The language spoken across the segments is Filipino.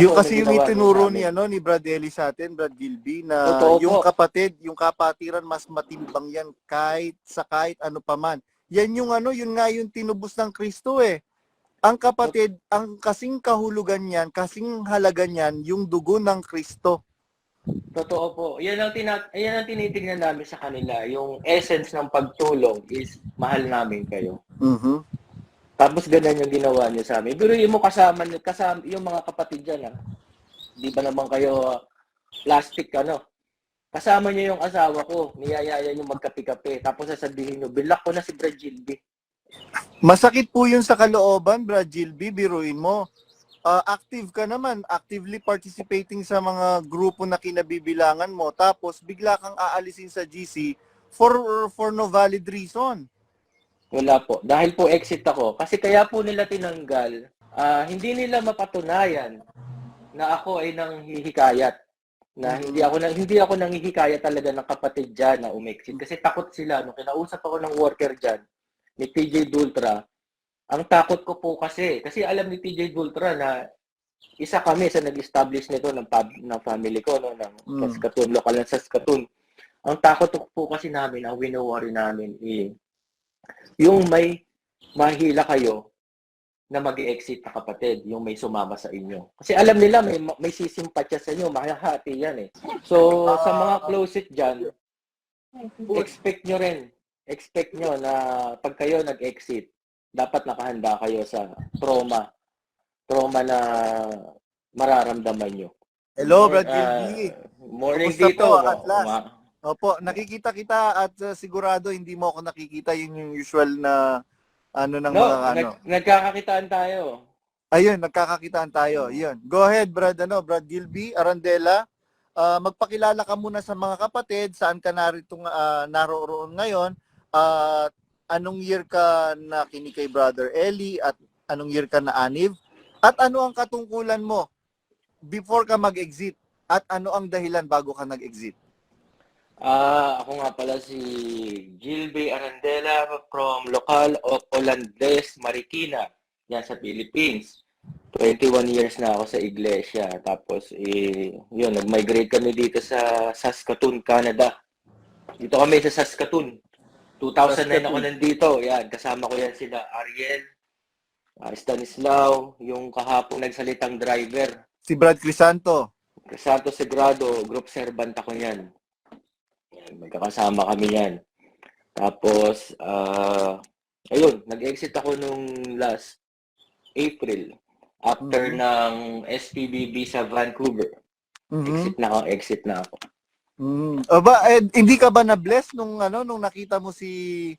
Yung kasi yung itinuro ni ano ni Brad Eli sa atin, Brad Gilby na Totoo yung po. kapatid, yung kapatiran mas matimbang yan kahit sa kahit ano pa man. Yan yung ano, yun nga yung tinubos ng Kristo eh. Ang kapatid, ang kasing kahulugan niyan, kasing halaga niyan, yung dugo ng Kristo. Totoo po. Yan ang, tina- yan ang tinitingnan namin sa kanila. Yung essence ng pagtulong is mahal namin kayo. Mhm. Tapos ganun yung ginawa niyo sa amin. Pero yung mo kasama, kasama yung mga kapatid dyan, ah. Di ba naman kayo ah, plastic, ano? Kasama niyo yung asawa ko. Niyayaya niyo magkape-kape. Tapos sasabihin niyo, bilak ko na si Brad Gilby. Masakit po yun sa kalooban, Brad Gilby, biruin mo. Ah, active ka naman, actively participating sa mga grupo na kinabibilangan mo, tapos bigla kang aalisin sa GC for for no valid reason. Wala po. Dahil po exit ako. Kasi kaya po nila tinanggal, ah, hindi nila mapatunayan na ako ay nang hihikayat. Na hindi ako nang hindi ako nang hihikayat talaga ng kapatid diyan na umexit kasi takot sila nung kinausap ako ng worker diyan ni TJ Dultra. Ang takot ko po kasi kasi alam ni TJ Dultra na isa kami sa nag-establish nito ng pub, ng family ko no ng Mm. Saskatoon, lokal ng Saskatoon. Ang takot ko po kasi namin, ang wino-worry namin eh, yung may mahila kayo na mag exit na kapatid, yung may sumama sa inyo. Kasi alam nila may may sisimpatya sa inyo, makahati yan eh. So, sa mga closet dyan, expect nyo rin. Expect nyo na pag kayo nag-exit, dapat nakahanda kayo sa trauma. Trauma na mararamdaman nyo. Hello, Brad Ah, Gilby. morning Kumusta dito. po, at last? Opo, nakikita kita at uh, sigurado hindi mo ako nakikita yun yung usual na ano ng no, mga ano. nag- nagkakakitaan tayo. Ayun, nagkakakitaan tayo. Yun. Go ahead, Brad ano, Brad Gilby, Arandela. Ah, magpakilala ka muna sa mga kapatid, saan ka narito uh, naroon ngayon, at anong year ka na kini kay Brother Eli at anong year ka na anib at ano ang katungkulan mo before ka mag-exit at ano ang dahilan bago ka nag-exit. Ah, ako nga pala si Gilby Arandela from lokal of Olandes, Marikina, yan sa Philippines. 21 years na ako sa iglesia. Tapos, eh, yun, nag-migrate kami dito sa Saskatoon, Canada. Dito kami sa Saskatoon. 2009 ako Saskatoon. nandito. Yan, kasama ko yan sila Ariel, ah, Stanislao, yung kahapon nagsalitang driver. Si Brad Crisanto. Santo Segrado, group servant ako niyan. Yan, magkakasama kami yan. Tapos, ah ayun, nag-exit ako nung last April after Mhm. ng SPBB sa Vancouver. Mhm. Exit na ako, exit na ako. Mm. Aba, eh, hindi ka ba na-bless nung ano nung nakita mo si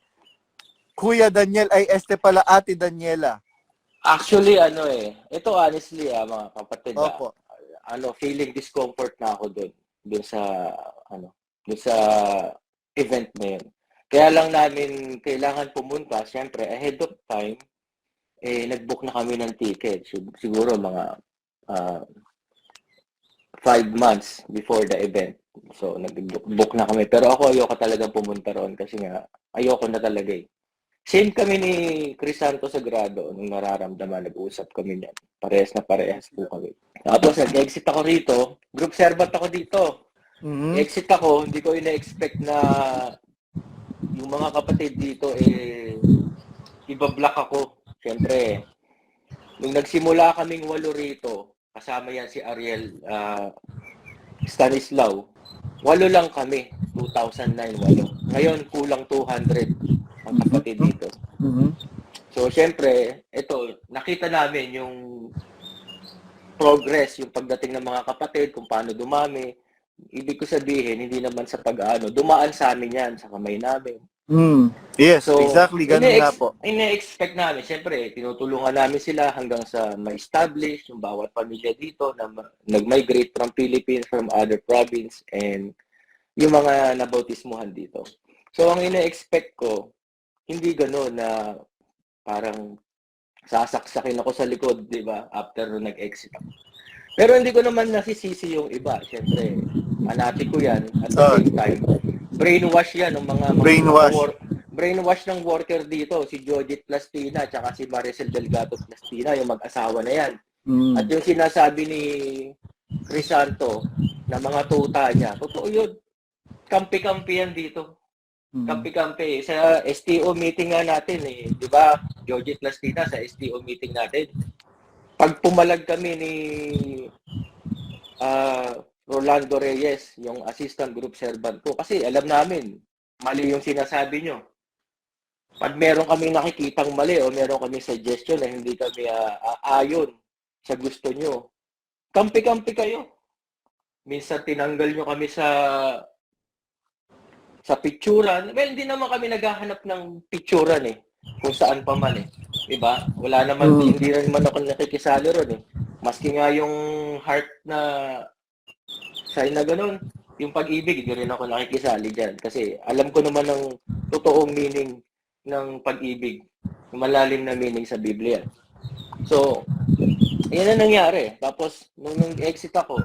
Kuya Daniel ay este pala Ate Daniela? Actually, ano eh, ito honestly ah, mga kapatid, ah, Opo. ano, feeling discomfort na ako doon, doon sa, ano, doon sa event na yun. Kaya lang namin kailangan pumunta, syempre, ahead of time, eh, nag-book na kami ng ticket. Sig- Siguro mga ah, five months before the event. So, nag-book na kami. Pero ako ayoko talaga pumunta roon kasi nga, ayoko na talaga eh. Same kami ni Crisanto Sagrado nung nararamdaman, nag-usap kami niyan. Parehas na parehas po kami. Tapos nag-exit ako rito, group servant ako dito. Mhm. Exit ako, hindi ko ina-expect na yung mga kapatid dito eh ibablock ako. Siyempre, nung nagsimula kaming walo rito, kasama yan si Ariel ah, Stanislaw, walo lang kami, 2009 walo. Ngayon, kulang 200 ang kapatid dito. Mhm. So, syempre, ito, nakita namin yung progress, yung pagdating ng mga kapatid, kung paano dumami. Ibig ko sabihin, hindi naman sa pag-ano, dumaan sa amin yan, sa kamay namin. Mm. Yes, So, exactly ganun nga po. Ine-expect namin, syempre, tinutulungan namin sila hanggang sa ma-establish yung bawat pamilya dito na nag-migrate from Philippines, from other province, and yung mga nabautismuhan dito. So, ang ine-expect ko, hindi gano'n na parang sasaksakin ako sa likod, di ba, after nag-exit ako. Pero hindi ko naman nasisisi yung iba. Siyempre, anati ko yan. At the same time, brainwash yan ng mga, mga Brainwash. mga wor- brainwash ng worker dito, si Jojit Plastina, tsaka si Maricel Delgado Plastina, yung mag-asawa na yan. Mm. At yung sinasabi ni Crisanto na mga tuta niya, totoo yun. Kampi-kampi yan dito. Mm. Kampi-kampi. Sa STO meeting nga natin eh. Di ba? Georgie Plastina sa STO meeting natin. Pag pumalag kami ni ah, Rolando Reyes, yung assistant group servant ko, kasi alam namin, mali yung sinasabi nyo. Pag meron kami nakikitang mali o meron kami suggestion na hindi kami ah, aayon sa gusto nyo, kampi-kampi kayo. Minsan tinanggal nyo kami sa sa picturan. Well, hindi naman kami naghahanap ng picturan eh. Kung saan pa man eh. Diba? Wala naman, Mm. hindi naman ako nakikisali ron eh. Maski nga yung heart na sign na ganun, yung pag-ibig, hindi rin ako nakikisali dyan. Kasi alam ko naman ang totoong meaning ng pag-ibig. Malalim na meaning sa Biblia. So, yan ang nangyari. Tapos, nung nag-exit ako,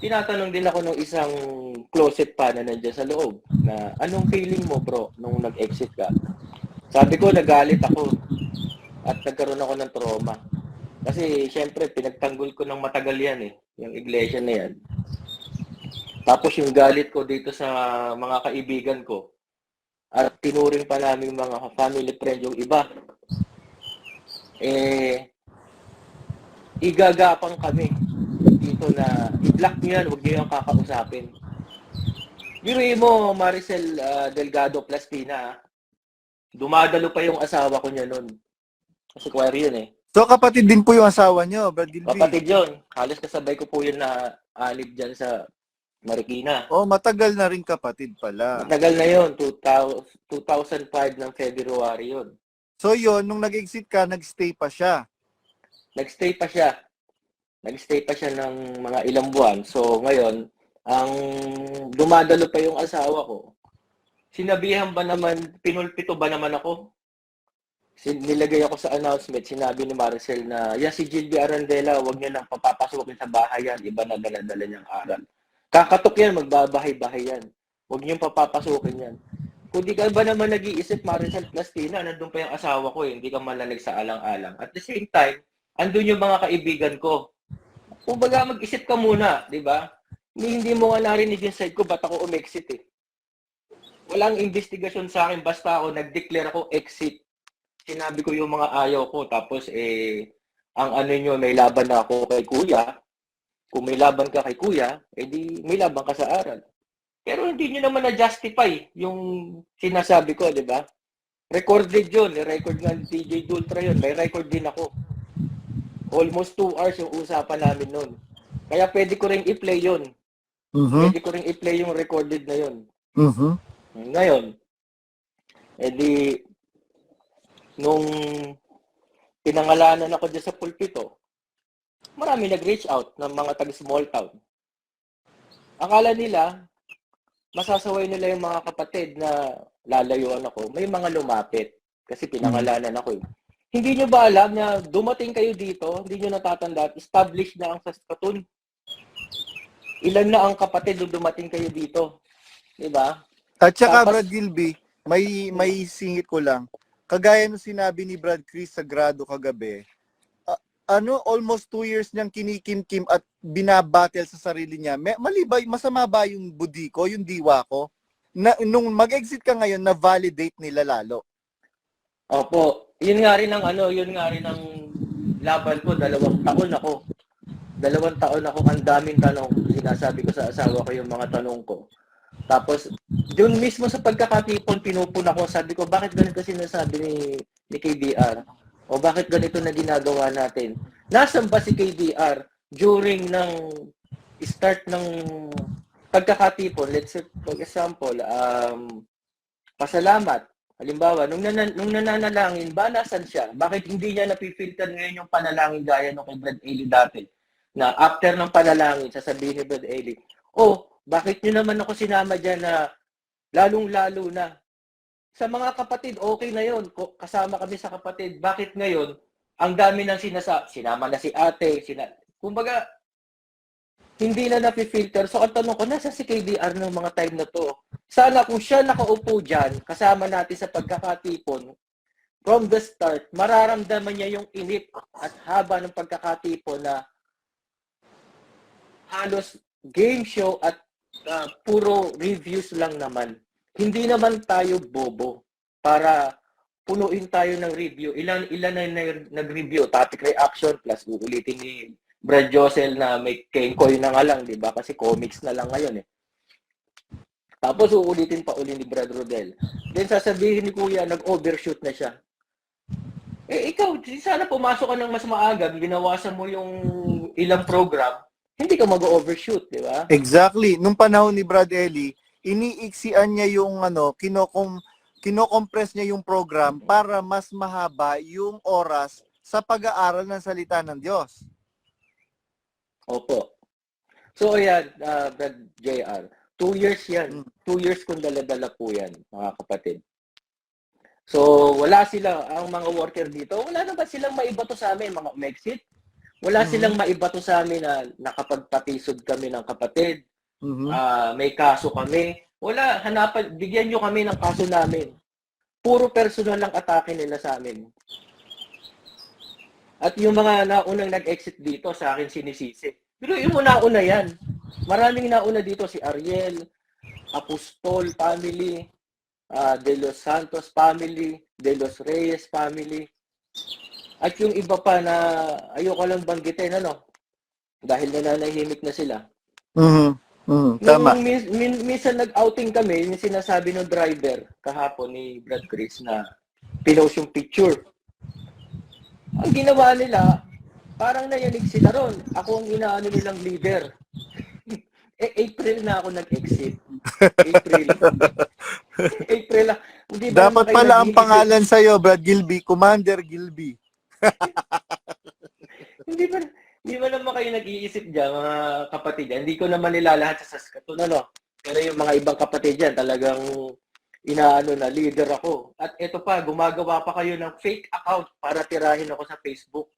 tinatanong din ako ng isang closet pa na nandiyan sa loob na anong feeling mo bro nung nag-exit ka? Sabi ko nagalit ako at nagkaroon ako ng trauma. Kasi syempre pinagtanggol ko ng matagal yan eh, yung iglesia na yan. Tapos yung galit ko dito sa mga kaibigan ko at tinuring pa namin mga family friend yung iba. Eh, igagapang kami dito na i-block niyo yan, huwag niyo yung kakausapin. Biruin mo, Maricel ah, Delgado Plastina, ah. dumadalo pa yung asawa ko niya noon. Kasi choir yun eh. So kapatid din po yung asawa nyo, Brad Gilby. Kapatid yun. Halos kasabay ko po yun na alib dyan sa Marikina. Oh, matagal na rin kapatid pala. Matagal na yun. 2000, 2005 ng February yun. So yun, nung nag-exit ka, nagstay pa siya. Nagstay pa siya. Nagstay pa siya ng mga ilang buwan. So ngayon, ang dumadalo pa yung asawa ko. Sinabihan ba naman, pinulpito ba naman ako? Sin- Nilagay ako sa announcement, sinabi ni Maricel na, yan si Gilby Arandela, huwag niyo nang papapasukin sa bahay yan, iba na daladala niyang aral. Kakatok yan, magbabahay-bahay yan. Huwag niyong papapasukin yan. Kung di ka ba naman nag-iisip, Maricel Plastina, nandun pa yung asawa ko eh, hindi ka man lang nagsaalang-alang. At the same time, andun yung mga kaibigan ko. Kung baga mag-isip ka muna, di ba? Hindi, hindi mo nga narinig yung side ko, ba't ako umexit eh. Walang investigasyon sa akin, basta ako nag-declare ako exit. Sinabi ko yung mga ayaw ko, tapos eh, ang ano nyo, may laban na ako kay kuya. Kung may laban ka kay kuya, edi may laban ka sa aral. Pero hindi nyo naman na-justify yung sinasabi ko, di ba? Recorded yun. Record ni TJ Dultra yun. May record din ako. Almost two hours yung usapan namin nun. Kaya pwede ko rin i-play yun. Mhm. Pwede ko rin i-play yung recorded na yun. Mhm. Ngayon, edi, nung pinangalanan ako dyan sa pulpito, marami nag-reach out ng mga taga-small town. Akala nila, masasaway nila yung mga kapatid na lalayuan ako. May mga lumapit kasi pinangalanan ako eh. Hindi nyo ba alam na dumating kayo dito, hindi nyo natatanda, established na ang Saskatoon. Ilan na ang kapatid nung dumating kayo dito? Di ba? At saka, Tapos- Brad Gilby, may, may singit ko lang. Kagaya nung sinabi ni Brad Chris sa grado kagabi, a- ano, almost two years niyang kinikim-kim at binabattle sa sarili niya. May, mali ba, masama ba yung budi ko, yung diwa ko? Na, nung mag-exit ka ngayon, na-validate nila lalo. Opo. Yun nga rin ang ano, yun nga rin ang laban ko. Dalawang taon ako. Dalawang taon ako. Ang daming tanong. Sinasabi ko sa asawa ko yung mga tanong ko. Tapos, doon mismo sa pagkakatipon, pinupuna ko. Sabi ko, bakit ganito sinasabi ni, ni KBR? O bakit ganito na ginagawa natin? Nasaan ba si KBR during ng start ng pagkakatipon? Let's say, for example, um, pasalamat. Halimbawa, nung, nanan, nung nananalangin, ba nasan siya? Bakit hindi niya napifilter ngayon yung panalangin gaya nung kay Brad Ailey dati? Na after ng panalangin, sasabihin ni Brad Ailey, oh, bakit niyo naman ako sinama dyan na lalong-lalo na? Sa mga kapatid, okay na yon Kasama kami sa kapatid. Bakit ngayon, ang dami ng sinasa, sinama na si ate, sina, kumbaga, hindi na napifilter. So, ang tanong ko, nasa si KDR ng mga time na to? Sana kung siya nakaupo dyan, kasama natin sa pagkakatipon, from the start, mararamdaman niya yung init at haba ng pagkakatipo na halos game show at ah, puro reviews lang naman. Hindi naman tayo bobo para punuin tayo ng review. Ilan ilan na nag-review, topic reaction plus uulitin ni Brad Josel na may Kenkoy na nga lang, di ba? Kasi comics na lang ngayon eh. Tapos uulitin pa uli ni Brad Rodel. Then sasabihin ni Kuya, nag-overshoot na siya. Eh ikaw, sana pumasok ka ng mas maaga, binawasan mo yung ilang program, hindi ka mag-overshoot, di ba? Exactly. Nung panahon ni Brad Eli, iniiksian niya yung ano, kinokom kinocompress niya yung program para mas mahaba yung oras sa pag-aaral ng salita ng Diyos. Opo. So ayan, uh, Brad JR, two years yan. Mm. Two years kung dala-dala po yan, mga kapatid. So, wala sila, ang mga worker dito, wala naman silang maibato sa amin, mga umexit. Wala Mhm. silang maibato sa amin na nakapagpatisod kami ng kapatid, Mhm. ah, may kaso kami. Wala, hanapan, bigyan nyo kami ng kaso namin. Puro personal lang atake nila sa amin. At yung mga naunang nag-exit dito, sa akin sinisisi. Pero yung nauna yan. Maraming nauna dito si Ariel, Apostol family, ah, De Los Santos family, De Los Reyes family. At yung iba pa na ayoko lang banggitin, ano? Dahil nananahimik na sila. Mhm. Mhm. Tama. Nung mis- min- minsan nag-outing kami, yung sinasabi ng driver kahapon ni Brad Chris na pinost yung picture. Ang ginawa nila, parang nayanig sila ron. Ako ang inaano nilang leader. eh, April na ako nag-exit. April. April. Hindi Dapat pala ang pangalan sa'yo, Brad Gilby, Commander Gilby. Hindi ba, hindi ba naman kayo nag-iisip dyan, mga kapatid dyan? Hindi ko naman nilalahat sa Saskatoon, ano? Pero yung mga ibang kapatid dyan, talagang inaano na, leader ako. At ito pa, gumagawa pa kayo ng fake account para tirahin ako sa Facebook.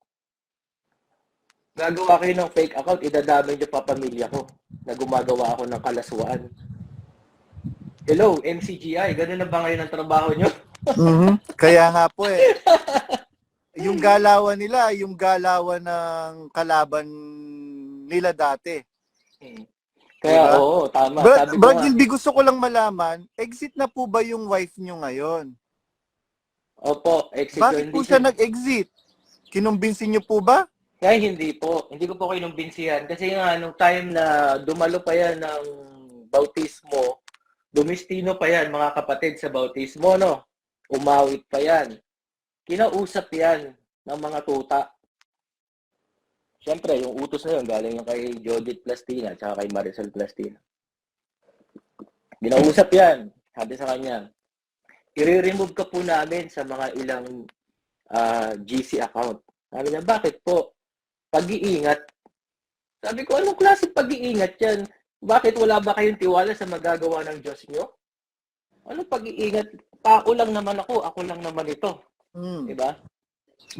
Gagawa kayo ng fake account, idadamay niyo pa pamilya ko na gumagawa ako ng kalaswaan. Hello, MCGI, ganun na ba ngayon ang trabaho niyo? Mhm. Kaya nga po eh. Yung galawan nila, yung galawan ng kalaban nila dati. Kaya Diba? oo, tama. Brad, Sabi ko Brad Gilby, gusto ko lang malaman, exit na po ba yung wife nyo ngayon? Opo, exit Bakit po Hindi siya nag-exit? Kinumbinsin nyo po ba? Kaya hindi po. Hindi ko po kayo numbinsihan. Kasi nga, nung time na dumalo pa yan ng bautismo, dumistino pa yan, mga kapatid sa bautismo, no? Umawit pa yan. Kinausap yan ng mga tuta. Siyempre, yung utos na yun, galing yung kay Judith Plastina, tsaka kay Maricel Plastina. Ginausap yan. Sabi sa kanya, i-remove ka po namin sa mga ilang ah, GC account. Sabi niya, bakit po? Pag-iingat. Sabi ko, anong klase pag-iingat yan? Bakit wala ba kayong tiwala sa magagawa ng Diyos nyo? Anong pag-iingat? Ako lang naman ako, ako lang naman ito. Hmm. Di ba?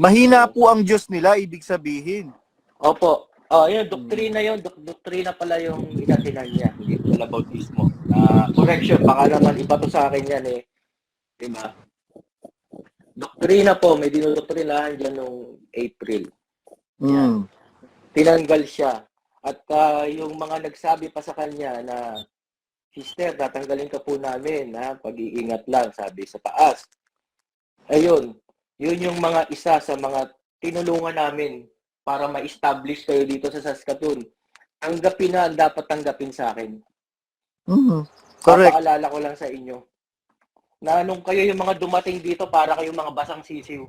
Mahina po ang Diyos nila, ibig sabihin. Opo. Oh, yun, doktrina yun. Dok- doktrina pala yung inatinan niya. Hindi pala bautismo. Ah, correction, baka naman iba to sa akin yan eh. Di ba? Doktrina po, may dinodoktrinahan dyan nung April. Hmm. tinanggal siya. At ah, yung mga nagsabi pa sa kanya na, Sister, tatanggalin ka po namin, ha? Pag-iingat lang, sabi sa taas. Ayun, yun yung mga isa sa mga tinulungan namin para ma-establish kayo dito sa Saskatoon. Tanggapin na ang dapat tanggapin sa akin. Mhm. Correct. Papaalala ko lang sa inyo na nung kayo yung mga dumating dito para kayong mga basang sisiw.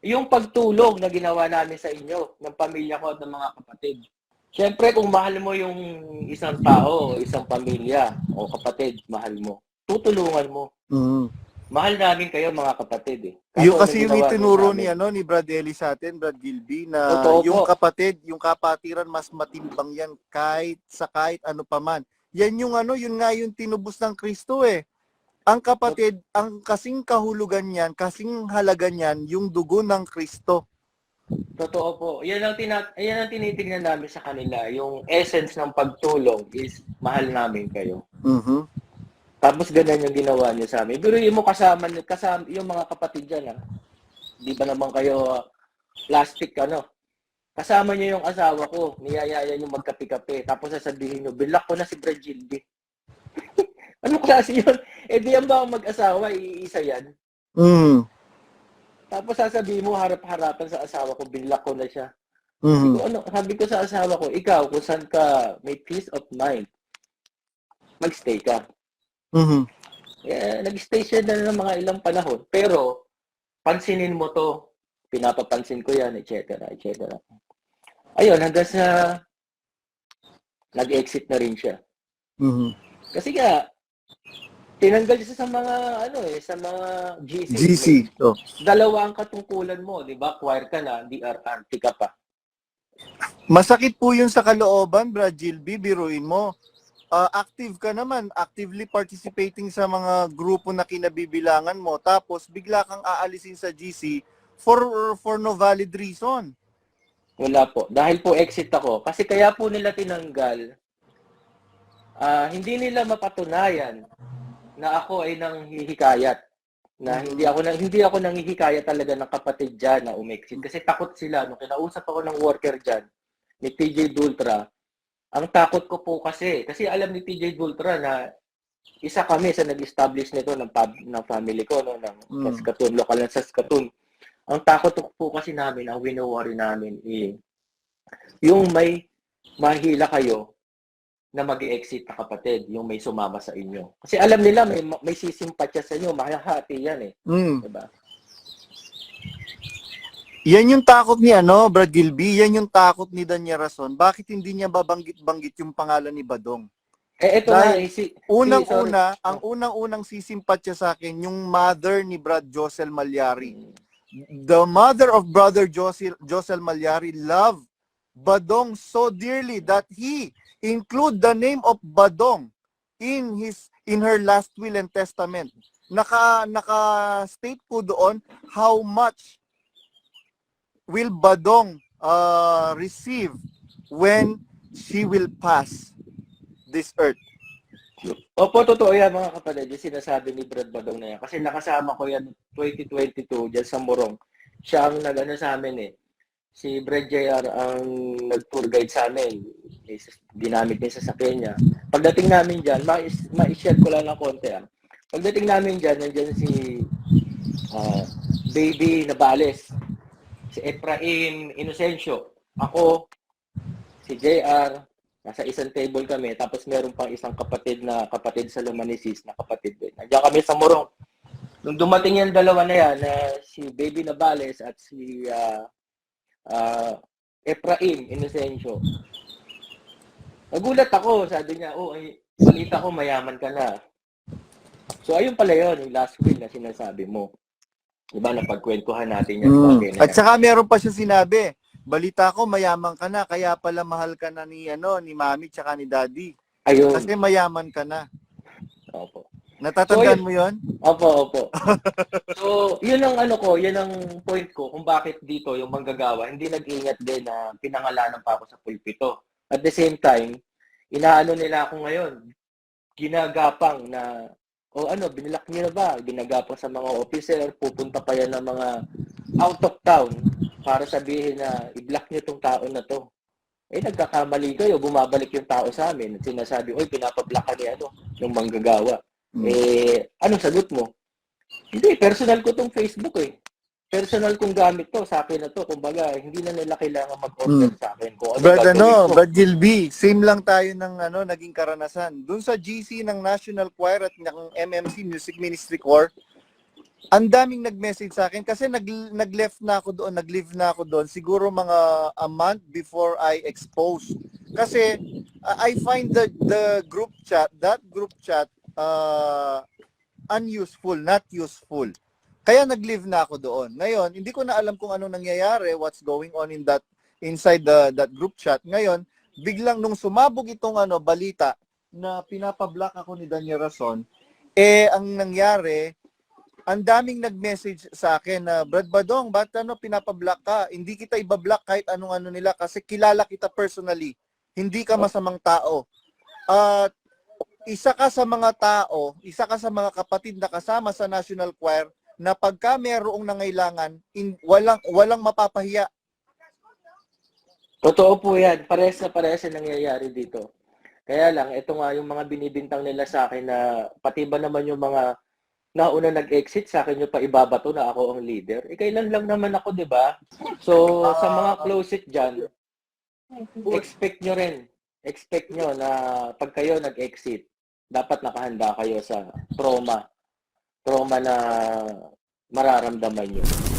Yung pagtulong na ginawa namin sa inyo, ng pamilya ko at ng mga kapatid. Siyempre, kung mahal mo yung isang tao, isang pamilya o kapatid, mahal mo. Tutulungan mo. Mhm. Mahal namin kayo mga kapatid eh. Yung Kaso, kasi ano yung ginawa niyo itinuro ni ano ni Brad Eli sa atin, Brad Gilby na Totoo yung po. kapatid, yung kapatiran mas matimbang yan kahit sa kahit ano pa man. Yan yung ano, yun nga yung tinubos ng Kristo eh. Ang kapatid, ang kasing kahulugan niyan, kasing halaga niyan, yung dugo ng Kristo. Totoo po. Yan ang, tina- yan ang tinitingnan namin sa kanila. Yung essence ng pagtulong is mahal namin kayo. Mhm. Tapos ganun yung ginawa niya sa amin. Pero yung mo kasama, kasama yung mga kapatid dyan, ha? Di ba naman kayo plastic, ano? Kasama niyo yung asawa ko. Niyayaya niyo magkape-kape. Tapos sasabihin niyo, bilak ko na si Brad Gilby. Anong klase yun? Eh di yan ba ang mag-asawa? Iisa yan. Mm. Tapos sasabihin mo, harap-harapan sa asawa ko, bilak ko na siya. Mm. So, ano, sabi ko sa asawa ko, ikaw, kung saan ka may peace of mind, magstay ka. Mhm. Eh, nag-stay siya na ng mga ilang panahon. Pero, pansinin mo to. Pinapapansin ko yan, etc. etc. Ayun, hanggang sa nag-exit na rin siya. Mhm. Kasi nga, tinanggal siya sa mga, ano eh, sa mga GC. GC. Oh. Dalawa ang katungkulan mo, di ba? Choir ka na, DRRT ka pa. Masakit po yun sa kalooban, Brad Gilby, biruin mo. Ah, active ka naman, actively participating sa mga grupo na kinabibilangan mo, tapos bigla kang aalisin sa GC for for no valid reason. Wala po. Dahil po exit ako. Kasi kaya po nila tinanggal, ah, hindi nila mapatunayan na ako ay nang hihikayat. Na hindi ako nang hindi ako nang hihikayat talaga ng kapatid diyan na umexit kasi takot sila nung kinausap ako ng worker diyan ni TJ Dultra. Ang takot ko po kasi kasi alam ni TJ Dultra na isa kami sa nag-establish nito ng pub, ng family ko no ng Mm. Saskatoon, lokal ng Saskatoon. Ang takot ko po kasi namin, ang wino-worry namin eh, yung may mahila kayo na mag exit na kapatid, yung may sumama sa inyo. Kasi alam nila may may sisimpatya sa inyo, mahahati yan eh, Mm. 'di ba? Yan yung takot ni ano, Brad Gilby, yan yung takot ni Danya Rason. Bakit hindi niya babanggit-banggit yung pangalan ni Badong? Eh eto na eh, si Unang-una, ang unang-unang sisimpatya sa akin, yung mother ni Brad Josel Malyari. The mother of brother Josel, Josel Malyari loved Badong so dearly that he include the name of Badong in his in her last will and testament. Naka naka state po doon how much will Badong uh, receive when she will pass this earth. Opo, totoo yan mga kapatid, yung sinasabi ni Brad Badong na yan. Kasi nakasama ko yan 2022 dyan sa Morong. Siya ang nag-ano sa amin eh. Si Brad JR ang nag-tour guide sa amin. Eh, Ginamit niya sa sasakyan niya. Pagdating namin dyan, ma-share ko lang ng konti ah. Pagdating namin dyan, nandyan si ah, Baby Nabales, si Efraim Inocencio, ako, si JR, Nasa isang table kami, tapos meron pang isang kapatid na kapatid sa Lumanisis na kapatid din. Nandiyan kami sa Morong. Nung dumating yung dalawa na yan, na si Baby Nabales at si ah ah, Efraim Inocencio. Nagulat ako, sabi niya, oh, ay, balita ko mayaman ka na. So ayun pala yun, yung last will na sinasabi mo. Diba, napagkwentuhan natin yan. Mm. bagay na At saka meron pa siya sinabi, balita ko mayaman ka na, kaya pala mahal ka na ni ano ni mami tsaka ni daddy. Ayun. Kasi mayaman ka na. Opo. Natatandaan So, mo 'yon? Opo, opo. so, yun ang ano ko, yun ang point ko kung bakit dito yung manggagawa, hindi nag-ingat din na pinangalanan pa ako sa pulpito. At the same time, inaano nila ako ngayon, ginagapang na, o ano, binilak niyo na ba? Ginagapang sa mga officer, pupunta pa yan ng mga out of town para sabihin na i-block niyo tong tao na to. Eh, nagkakamali kayo, bumabalik yung tao sa amin at sinasabi, oy, pinapablock ka ni ano, yung manggagawa. Mm. Eh, anong sagot mo? Hindi, personal ko tong Facebook eh. Personal kong gamit to, sa akin na to. Kumbaga, hindi na nila kailangan mag-order sa akin. Kung ano Brad ano, ko. Brad Gilby, same lang tayo ng ano naging karanasan. Doon sa GC ng National Choir at ng MMC Music Ministry Corps, ang daming nag-message sa akin kasi nag nag-left na ako doon, nag-leave na ako doon siguro mga a month before I expose. Kasi uh, I find the the group chat, that group chat uh, unuseful, not useful. Kaya nag-leave na ako doon. Ngayon, hindi ko na alam kung ano nangyayari, what's going on in that inside the that group chat. Ngayon, biglang nung sumabog itong ano balita na pinapablock ako ni Daniel Rason, eh ang nangyari, ang daming nag-message sa akin na Brad Badong, ba't ano pinapablock ka? Hindi kita ibablock kahit anong ano nila kasi kilala kita personally. Hindi ka masamang tao. At isa ka sa mga tao, isa ka sa mga kapatid na kasama sa National Choir na pagka mayroong nangailangan, in, walang walang mapapahiya. Totoo po yan. Parehas na parehas na nangyayari dito. Kaya lang, ito nga yung mga binibintang nila sa akin na pati ba naman yung mga nauna nag-exit sa akin yung pa ibabato na ako ang leader. Eh, kailan lang naman ako, di ba? So, sa mga close it dyan, expect nyo rin. Expect nyo na pag kayo nag-exit, dapat nakahanda kayo sa trauma. Trauma na mararamdaman nyo.